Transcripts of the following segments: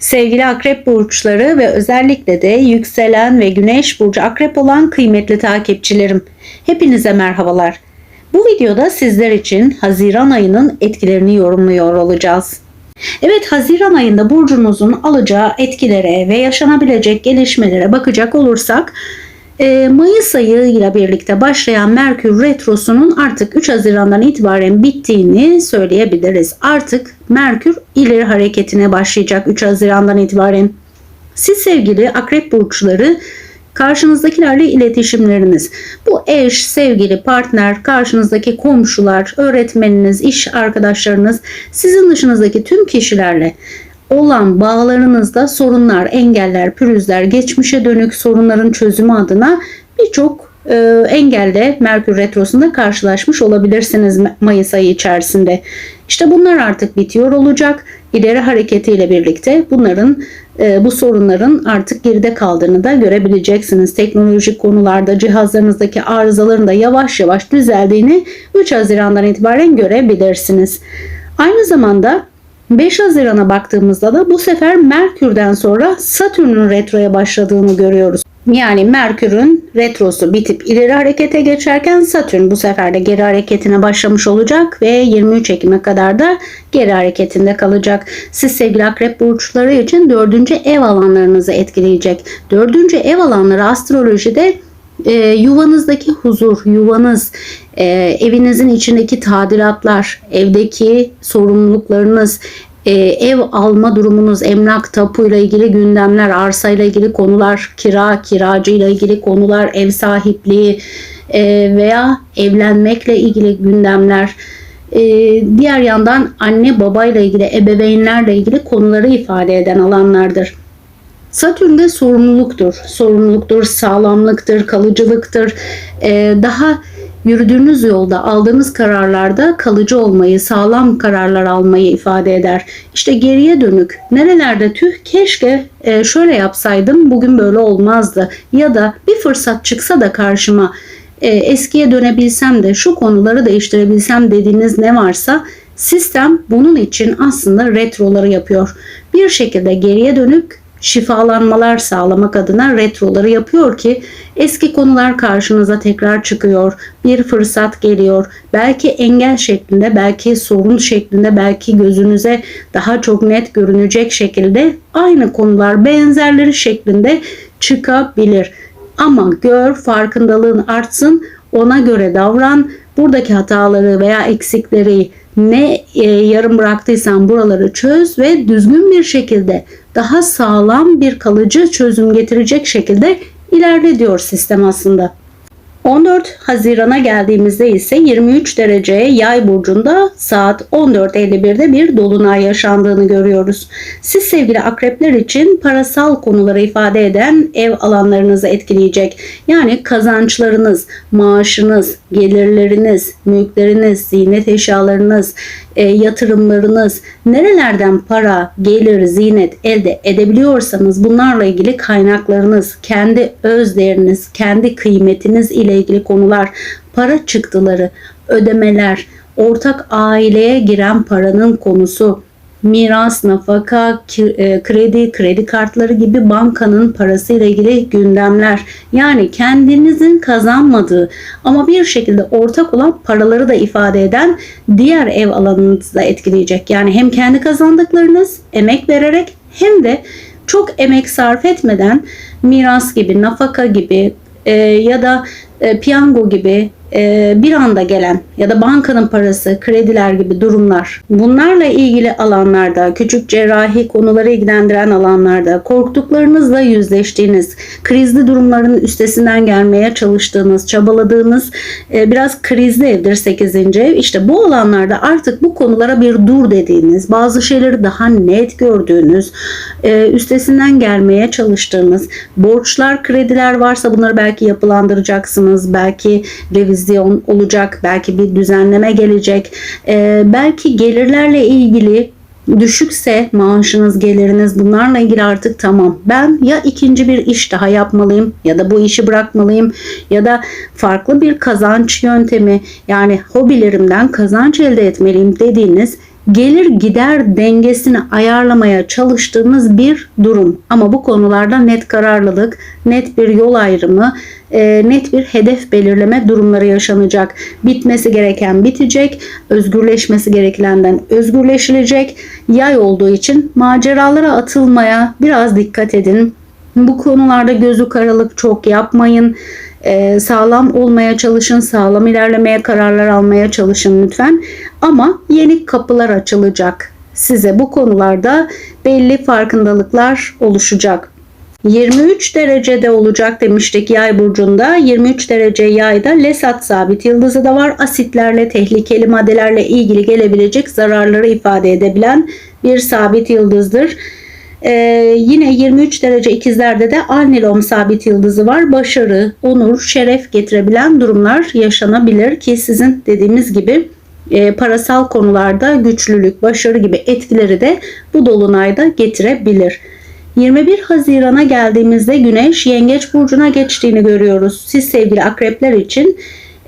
Sevgili akrep burçları ve özellikle de yükselen ve güneş burcu akrep olan kıymetli takipçilerim. Hepinize merhabalar. Bu videoda sizler için Haziran ayının etkilerini yorumluyor olacağız. Evet Haziran ayında burcunuzun alacağı etkilere ve yaşanabilecek gelişmelere bakacak olursak Mayıs ayı ile birlikte başlayan Merkür Retrosu'nun artık 3 Haziran'dan itibaren bittiğini söyleyebiliriz. Artık Merkür ileri hareketine başlayacak 3 Haziran'dan itibaren. Siz sevgili akrep burçları karşınızdakilerle iletişimleriniz, bu eş, sevgili, partner, karşınızdaki komşular, öğretmeniniz, iş arkadaşlarınız, sizin dışınızdaki tüm kişilerle olan bağlarınızda sorunlar, engeller, pürüzler, geçmişe dönük sorunların çözümü adına birçok e, engelle Merkür Retrosu'nda karşılaşmış olabilirsiniz Mayıs ayı içerisinde. İşte bunlar artık bitiyor olacak. İleri hareketiyle birlikte bunların e, bu sorunların artık geride kaldığını da görebileceksiniz. Teknolojik konularda cihazlarınızdaki arızaların da yavaş yavaş düzeldiğini 3 Haziran'dan itibaren görebilirsiniz. Aynı zamanda 5 Haziran'a baktığımızda da bu sefer Merkür'den sonra Satürn'ün retroya başladığını görüyoruz. Yani Merkür'ün retrosu bitip ileri harekete geçerken Satürn bu sefer de geri hareketine başlamış olacak ve 23 Ekim'e kadar da geri hareketinde kalacak. Siz sevgili akrep burçları için 4. ev alanlarınızı etkileyecek. 4. ev alanları astrolojide e, yuvanızdaki huzur, yuvanız, e, evinizin içindeki tadilatlar, evdeki sorumluluklarınız, e, ev alma durumunuz, emlak, tapu ile ilgili gündemler, arsa ile ilgili konular, kira, kiracı ile ilgili konular, ev sahipliği e, veya evlenmekle ilgili gündemler, e, diğer yandan anne baba ile ilgili, ebeveynlerle ilgili konuları ifade eden alanlardır. Satürn de sorumluluktur. Sorumluluktur, sağlamlıktır, kalıcılıktır. Ee, daha yürüdüğünüz yolda aldığınız kararlarda kalıcı olmayı, sağlam kararlar almayı ifade eder. İşte geriye dönük nerelerde tüh keşke e, şöyle yapsaydım bugün böyle olmazdı ya da bir fırsat çıksa da karşıma e, eskiye dönebilsem de şu konuları değiştirebilsem dediğiniz ne varsa sistem bunun için aslında retroları yapıyor. Bir şekilde geriye dönük şifalanmalar sağlamak adına retroları yapıyor ki eski konular karşınıza tekrar çıkıyor. Bir fırsat geliyor. Belki engel şeklinde, belki sorun şeklinde, belki gözünüze daha çok net görünecek şekilde aynı konular benzerleri şeklinde çıkabilir. Ama gör, farkındalığın artsın, ona göre davran. Buradaki hataları veya eksikleri ne e, yarım bıraktıysan buraları çöz ve düzgün bir şekilde daha sağlam bir kalıcı çözüm getirecek şekilde ilerle diyor sistem aslında. 14 Haziran'a geldiğimizde ise 23 derece yay burcunda saat 14.51'de bir dolunay yaşandığını görüyoruz. Siz sevgili akrepler için parasal konuları ifade eden ev alanlarınızı etkileyecek. Yani kazançlarınız, maaşınız, gelirleriniz, mülkleriniz, ziynet eşyalarınız, e, yatırımlarınız, nerelerden para, gelir, zinet elde edebiliyorsanız bunlarla ilgili kaynaklarınız, kendi öz değeriniz, kendi kıymetiniz ile ilgili konular, para çıktıları, ödemeler, ortak aileye giren paranın konusu, miras, nafaka, e, kredi, kredi kartları gibi bankanın parasıyla ilgili gündemler. Yani kendinizin kazanmadığı ama bir şekilde ortak olan paraları da ifade eden diğer ev alanınızı da etkileyecek. Yani hem kendi kazandıklarınız emek vererek hem de çok emek sarf etmeden miras gibi, nafaka gibi e, ya da e, piyango gibi e, bir anda gelen ya da bankanın parası, krediler gibi durumlar bunlarla ilgili alanlarda, küçük cerrahi konuları ilgilendiren alanlarda korktuklarınızla yüzleştiğiniz, krizli durumların üstesinden gelmeye çalıştığınız, çabaladığınız e, biraz krizli evdir 8. ev. İşte bu alanlarda artık bu konulara bir dur dediğiniz, bazı şeyleri daha net gördüğünüz, e, üstesinden gelmeye çalıştığınız, borçlar, krediler varsa bunları belki yapılandıracaksınız, belki revize revizyon olacak, belki bir düzenleme gelecek, e, belki gelirlerle ilgili düşükse maaşınız, geliriniz bunlarla ilgili artık tamam. Ben ya ikinci bir iş daha yapmalıyım ya da bu işi bırakmalıyım ya da farklı bir kazanç yöntemi yani hobilerimden kazanç elde etmeliyim dediğiniz gelir gider dengesini ayarlamaya çalıştığımız bir durum. Ama bu konularda net kararlılık, net bir yol ayrımı, e, net bir hedef belirleme durumları yaşanacak. Bitmesi gereken bitecek, özgürleşmesi gerekilenden özgürleşilecek. Yay olduğu için maceralara atılmaya biraz dikkat edin. Bu konularda gözü karalık çok yapmayın. Ee, sağlam olmaya çalışın, sağlam ilerlemeye kararlar almaya çalışın lütfen. Ama yeni kapılar açılacak. Size bu konularda belli farkındalıklar oluşacak. 23 derecede olacak demiştik yay burcunda. 23 derece yayda Lesat sabit yıldızı da var. Asitlerle, tehlikeli maddelerle ilgili gelebilecek zararları ifade edebilen bir sabit yıldızdır. Ee, yine 23 derece ikizlerde de Alnilom sabit yıldızı var. Başarı, onur, şeref getirebilen durumlar yaşanabilir ki sizin dediğimiz gibi e, parasal konularda güçlülük, başarı gibi etkileri de bu dolunayda getirebilir. 21 Haziran'a geldiğimizde Güneş Yengeç burcuna geçtiğini görüyoruz. Siz sevgili akrepler için e,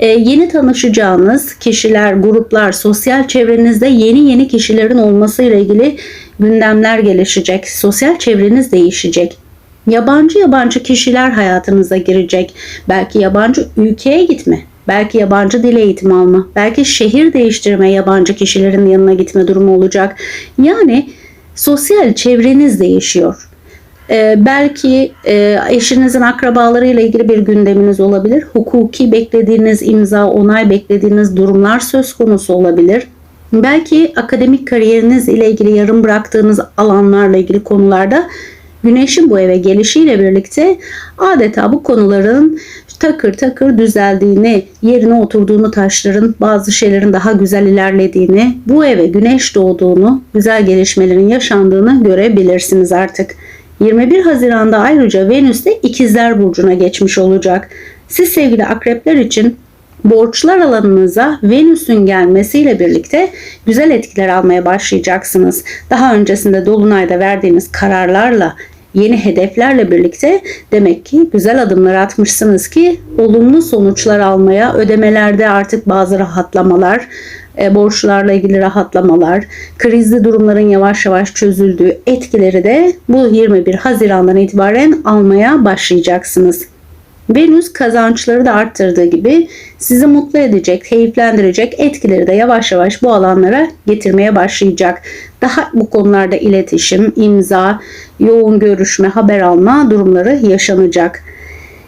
yeni tanışacağınız kişiler, gruplar, sosyal çevrenizde yeni yeni kişilerin olması ile ilgili gündemler gelişecek. Sosyal çevreniz değişecek. Yabancı yabancı kişiler hayatınıza girecek. Belki yabancı ülkeye gitme, belki yabancı dil eğitimi alma, belki şehir değiştirme yabancı kişilerin yanına gitme durumu olacak. Yani sosyal çevreniz değişiyor. Ee, belki e, eşinizin akrabalarıyla ilgili bir gündeminiz olabilir. Hukuki beklediğiniz imza, onay beklediğiniz durumlar söz konusu olabilir. Belki akademik kariyeriniz ile ilgili yarım bıraktığınız alanlarla ilgili konularda Güneşin bu eve gelişiyle birlikte adeta bu konuların takır takır düzeldiğini, yerine oturduğunu taşların, bazı şeylerin daha güzel ilerlediğini, bu eve güneş doğduğunu, güzel gelişmelerin yaşandığını görebilirsiniz artık. 21 Haziran'da ayrıca Venüs de İkizler Burcu'na geçmiş olacak. Siz sevgili akrepler için borçlar alanınıza Venüs'ün gelmesiyle birlikte güzel etkiler almaya başlayacaksınız. Daha öncesinde Dolunay'da verdiğiniz kararlarla yeni hedeflerle birlikte demek ki güzel adımlar atmışsınız ki olumlu sonuçlar almaya, ödemelerde artık bazı rahatlamalar, e, borçlarla ilgili rahatlamalar, krizli durumların yavaş yavaş çözüldüğü etkileri de bu 21 Haziran'dan itibaren almaya başlayacaksınız. Venüs kazançları da arttırdığı gibi sizi mutlu edecek, keyiflendirecek etkileri de yavaş yavaş bu alanlara getirmeye başlayacak. Daha bu konularda iletişim, imza, yoğun görüşme, haber alma durumları yaşanacak.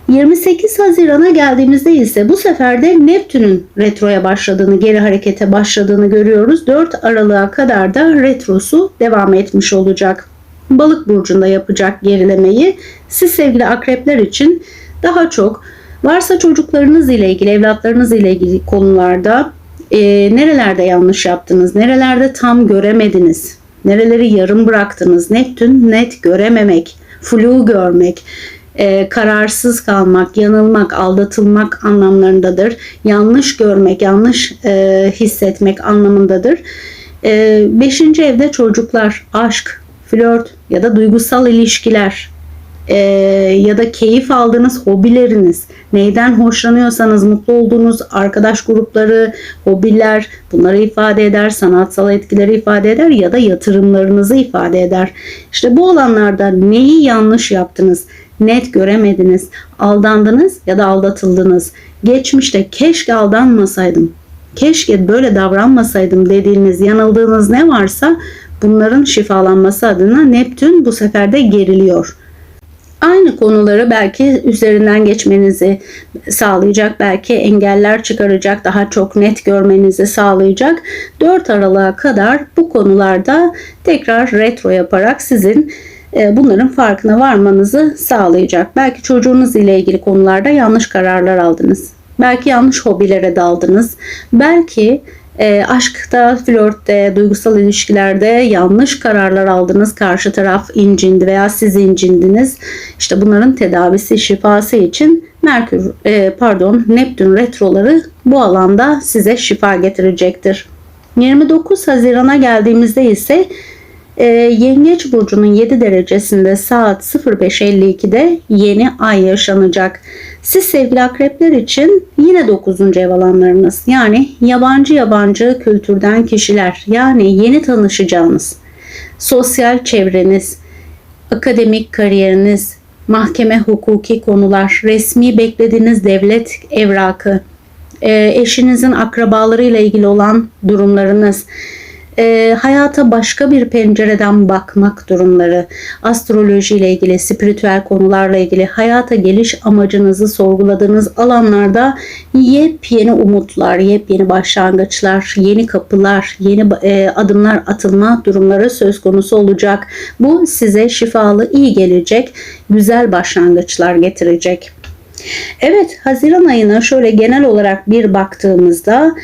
28 Haziran'a geldiğimizde ise bu sefer de Neptün'ün retroya başladığını, geri harekete başladığını görüyoruz. 4 Aralık'a kadar da retrosu devam etmiş olacak. Balık burcunda yapacak gerilemeyi siz sevgili akrepler için daha çok varsa çocuklarınız ile ilgili, evlatlarınız ile ilgili konularda e, nerelerde yanlış yaptınız, nerelerde tam göremediniz, nereleri yarım bıraktınız, Neptün net görememek, flu görmek, e, kararsız kalmak, yanılmak, aldatılmak anlamlarındadır. Yanlış görmek, yanlış e, hissetmek anlamındadır. E, beşinci evde çocuklar, aşk, flört ya da duygusal ilişkiler e, ya da keyif aldığınız hobileriniz, neyden hoşlanıyorsanız mutlu olduğunuz arkadaş grupları, hobiler bunları ifade eder, sanatsal etkileri ifade eder ya da yatırımlarınızı ifade eder. İşte bu alanlarda neyi yanlış yaptınız, net göremediniz, aldandınız ya da aldatıldınız. Geçmişte keşke aldanmasaydım, keşke böyle davranmasaydım dediğiniz, yanıldığınız ne varsa bunların şifalanması adına Neptün bu sefer de geriliyor aynı konuları belki üzerinden geçmenizi sağlayacak, belki engeller çıkaracak, daha çok net görmenizi sağlayacak. 4 Aralık'a kadar bu konularda tekrar retro yaparak sizin e, bunların farkına varmanızı sağlayacak. Belki çocuğunuz ile ilgili konularda yanlış kararlar aldınız. Belki yanlış hobilere daldınız. Belki e, aşkta, flörtte, duygusal ilişkilerde yanlış kararlar aldınız. Karşı taraf incindi veya siz incindiniz. İşte bunların tedavisi, şifası için Merkür, e, pardon, Neptün retroları bu alanda size şifa getirecektir. 29 Haziran'a geldiğimizde ise Ee, Yengeç burcunun 7 derecesinde saat 05.52'de yeni ay yaşanacak. Siz sevgili akrepler için yine 9. ev alanlarınız yani yabancı yabancı kültürden kişiler yani yeni tanışacağınız sosyal çevreniz, akademik kariyeriniz, mahkeme hukuki konular, resmi beklediğiniz devlet evrakı, e, eşinizin akrabalarıyla ilgili olan durumlarınız, e, hayata başka bir pencereden bakmak durumları, astroloji ile ilgili, spiritüel konularla ilgili, hayata geliş amacınızı sorguladığınız alanlarda yepyeni umutlar, yepyeni başlangıçlar, yeni kapılar, yeni e, adımlar atılma durumları söz konusu olacak. Bu size şifalı, iyi gelecek, güzel başlangıçlar getirecek. Evet, Haziran ayına şöyle genel olarak bir baktığımızda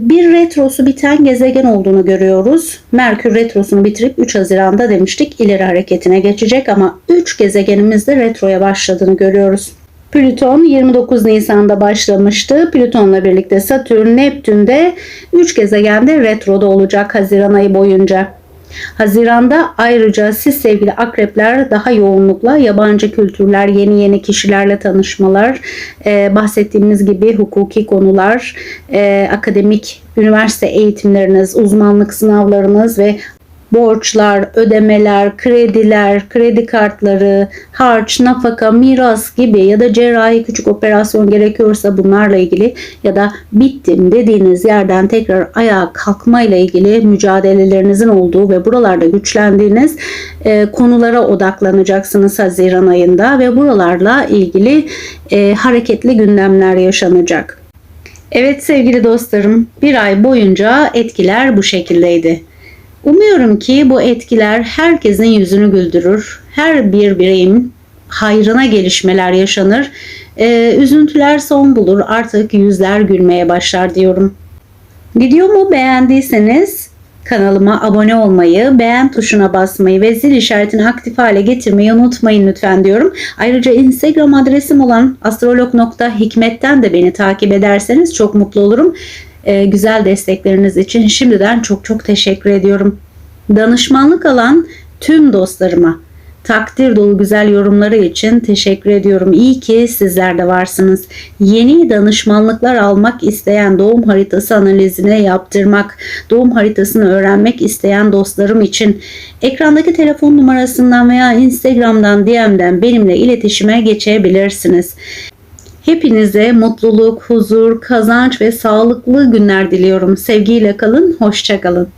bir retrosu biten gezegen olduğunu görüyoruz. Merkür retrosunu bitirip 3 Haziran'da demiştik ileri hareketine geçecek ama 3 gezegenimiz de retroya başladığını görüyoruz. Plüton 29 Nisan'da başlamıştı. Plüton'la birlikte Satürn, Neptün de 3 gezegende retroda olacak Haziran ayı boyunca. Haziranda ayrıca siz sevgili akrepler daha yoğunlukla yabancı kültürler, yeni yeni kişilerle tanışmalar, e, bahsettiğimiz gibi hukuki konular, e, akademik üniversite eğitimleriniz, uzmanlık sınavlarınız ve borçlar, ödemeler, krediler, kredi kartları, harç, nafaka, miras gibi ya da cerrahi küçük operasyon gerekiyorsa bunlarla ilgili ya da bittim dediğiniz yerden tekrar ayağa kalkma ile ilgili mücadelelerinizin olduğu ve buralarda güçlendiğiniz e, konulara odaklanacaksınız Haziran ayında ve buralarla ilgili e, hareketli gündemler yaşanacak. Evet sevgili dostlarım bir ay boyunca etkiler bu şekildeydi. Umuyorum ki bu etkiler herkesin yüzünü güldürür. Her bir bireyin hayrına gelişmeler yaşanır. Ee, üzüntüler son bulur. Artık yüzler gülmeye başlar diyorum. Videomu beğendiyseniz kanalıma abone olmayı, beğen tuşuna basmayı ve zil işaretini aktif hale getirmeyi unutmayın lütfen diyorum. Ayrıca Instagram adresim olan astrolog.hikmet'ten de beni takip ederseniz çok mutlu olurum e, güzel destekleriniz için şimdiden çok çok teşekkür ediyorum. Danışmanlık alan tüm dostlarıma takdir dolu güzel yorumları için teşekkür ediyorum. İyi ki sizler de varsınız. Yeni danışmanlıklar almak isteyen doğum haritası analizine yaptırmak, doğum haritasını öğrenmek isteyen dostlarım için ekrandaki telefon numarasından veya Instagram'dan DM'den benimle iletişime geçebilirsiniz. Hepinize mutluluk, huzur, kazanç ve sağlıklı günler diliyorum. Sevgiyle kalın, hoşça kalın.